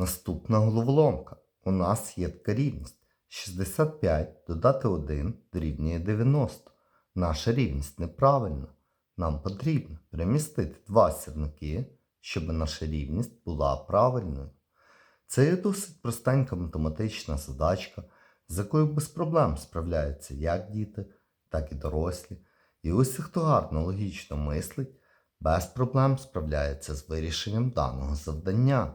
Наступна головоломка. У нас є така рівність. 65 додати 1 дорівнює 90. Наша рівність неправильна. Нам потрібно перемістити два сірники, щоб наша рівність була правильною. Це є досить простенька математична задачка, з якою без проблем справляються як діти, так і дорослі. І усі, хто гарно логічно мислить, без проблем справляється з вирішенням даного завдання.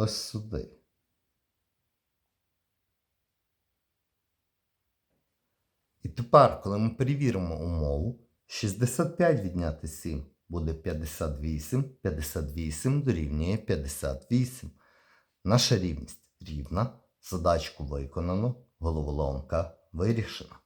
Ось сюди. І тепер, коли ми перевіримо умову, 65 відняти 7 буде 58, 58 дорівнює 58. Наша рівність рівна, задачку виконано, головоломка вирішена.